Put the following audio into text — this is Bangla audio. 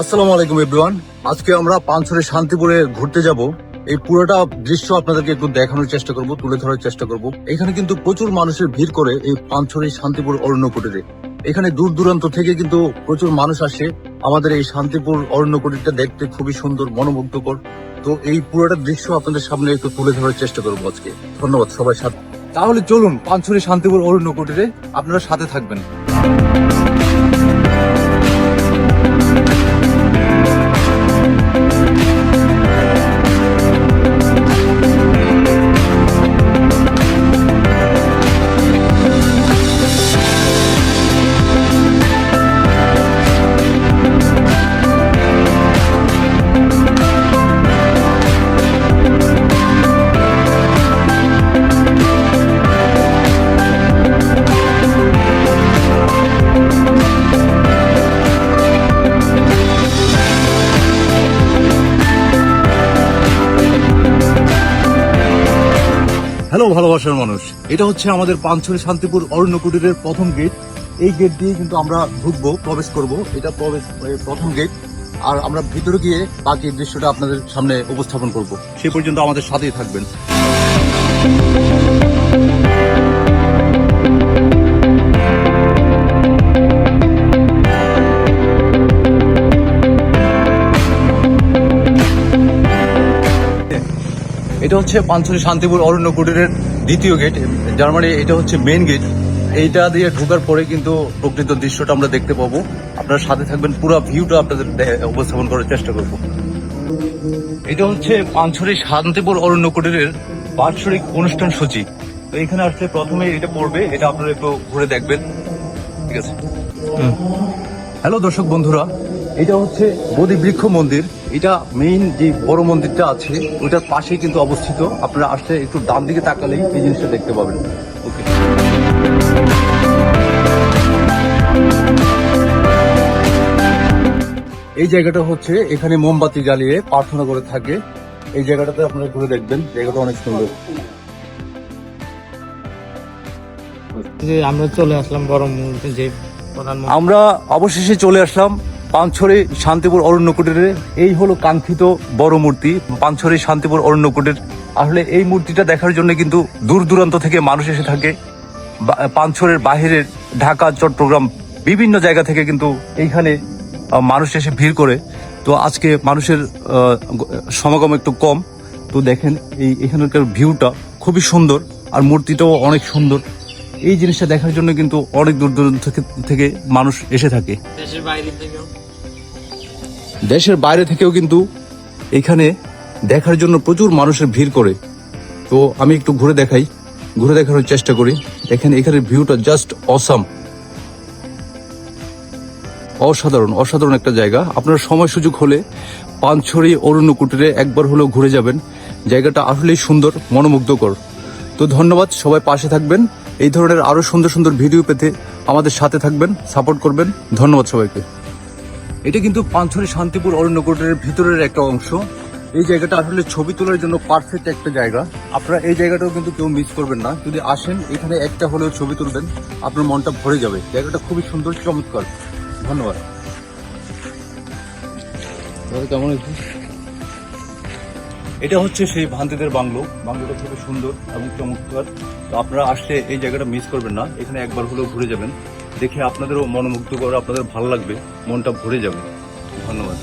আসসালামু আলাইকুম এভরিওয়ান আজকে আমরা পাঁচছড়ে শান্তিপুরে ঘুরতে যাব। এই পুরোটা দৃশ্য আপনাদেরকে একটু দেখানোর চেষ্টা করব, তুলে ধরার চেষ্টা করব। এখানে কিন্তু প্রচুর মানুষের ভিড় করে এই পাঁচছড়ি শান্তিপুর অরণ্য কুটিরে এখানে দূর দূরান্ত থেকে কিন্তু প্রচুর মানুষ আসে। আমাদের এই শান্তিপুর অরণ্য কুটিরটা দেখতে খুবই সুন্দর, মনোমুগ্ধকর। তো এই পুরোটা দৃশ্য আপনাদের সামনে একটু তুলে ধরার চেষ্টা করব আজকে। ধন্যবাদ সবাই সাথে। তাহলে চলুন পাঁচছড়ি শান্তিপুর অরণ্য কুটিরে আপনারা সাথে থাকবেন। হ্যালো ভালোবাসার মানুষ। এটা হচ্ছে আমাদের পাঞ্চরি শান্তিপুর অরণ্য কুটিরের প্রথম গেট। এই গেট দিয়ে কিন্তু আমরা ঢুকবো, প্রবেশ করব। এটা প্রবেশ প্রথম গেট। আর আমরা ভিতরে গিয়ে বাকি দৃশ্যটা আপনাদের সামনে উপস্থাপন করব। সে পর্যন্ত আমাদের সাথেই থাকবেন। এটা হচ্ছে পাঞ্চলি শান্তিপুর অরণ্য কুটিরের দ্বিতীয় গেট। যার মানে এটা হচ্ছে মেন গেট এইটা দিয়ে ঢোকার পরে কিন্তু প্রকৃত দৃশ্যটা আমরা দেখতে পাবো। আপনারা সাথে থাকবেন পুরো ভিউটা আপনাদের উপস্থাপন করার চেষ্টা করব। এটা হচ্ছে পাঞ্চরি শান্তিপুর অরণ্য কুটিরের বাৎসরিক অনুষ্ঠান সূচি। তো এখানে আসলে প্রথমে এটা পড়বে এটা আপনারা একটু ঘুরে দেখবেন। ঠিক আছে? হ্যালো দর্শক বন্ধুরা। এটা হচ্ছে বৃক্ষ মন্দির। এটা মেইন যে বড় মন্দিরটা আছে ওটার পাশেই কিন্তু অবস্থিত। আপনারা আসলে একটু ডান দিকে তাকালেই এই জিনিসটা দেখতে পাবেন। ওকে এই জায়গাটা হচ্ছে এখানে মোমবাতি জ্বালিয়ে প্রার্থনা করে থাকে। এই জায়গাটাতে আপনারা ঘুরে দেখবেন জায়গাটা অনেক সুন্দর। আমরা চলে আসলাম বড় মুহূর্তে যে আমরা অবশেষে চলে আসলাম পাঁচছড়ি শান্তিপুর অরণ্য এই হলো কাঙ্ক্ষিত বড় মূর্তি। পাঁচছড়ি শান্তিপুর অরণ্য কুটির আসলে এই মূর্তিটা দেখার জন্য কিন্তু দূর দূরান্ত থেকে মানুষ এসে থাকে। পাঁচছড়ের বাহিরের ঢাকা, চট্টগ্রাম বিভিন্ন জায়গা থেকে কিন্তু এইখানে মানুষ এসে ভিড় করে। তো আজকে মানুষের সমাগম একটু কম। তো দেখেন এই এখানকার ভিউটা খুবই সুন্দর আর মূর্তিটাও অনেক সুন্দর। এই জিনিসটা দেখার জন্য কিন্তু অনেক দূর দূরান্ত থেকে মানুষ এসে থাকে। দেশের বাইরে দেশের বাইরে থেকেও কিন্তু এখানে দেখার জন্য প্রচুর মানুষের ভিড় করে। তো আমি একটু ঘুরে দেখাই। ঘুরে দেখানোর চেষ্টা করি। দেখেন এখানে ভিউটা জাস্ট অসাম অসাধারণ অসাধারণ একটা জায়গা। আপনার সময় সুযোগ হলে পাঁচছড়ি অরণ্য কুটিরে একবার হলেও ঘুরে যাবেন। জায়গাটা আসলেই সুন্দর, মনোমুগ্ধকর। তো ধন্যবাদ, সবাই পাশে থাকবেন। এই ধরনের আরও সুন্দর সুন্দর ভিডিও পেতে আমাদের সাথে থাকবেন, সাপোর্ট করবেন। ধন্যবাদ সবাইকে। এটা কিন্তু পাঁচছড়ি শান্তিপুর অরণ্য কুটিরের ভিতরের একটা অংশ। এই জায়গাটা আসলে ছবি তোলার জন্য পারফেক্ট একটা জায়গা। আপনারা এই জায়গাটাও কিন্তু কেউ মিস করবেন না। যদি আসেন, এখানে একটা হলেও ছবি তুলবেন, আপনার মনটা ভরে যাবে। জায়গাটা খুবই সুন্দর, চমৎকার। ধন্যবাদ। কেমন এটা হচ্ছে সেই ভান্তিদের বাংলো। বাংলোটা খুবই সুন্দর এবং চমৎকার। তো আপনারা আসলে এই জায়গাটা মিস করবেন না। এখানে একবার হলেও ঘুরে যাবেন। দেখে আপনাদেরও মনোমুগ্ধ করে আপনাদের ভালো লাগবে মনটা ভরে যাবে। ধন্যবাদ।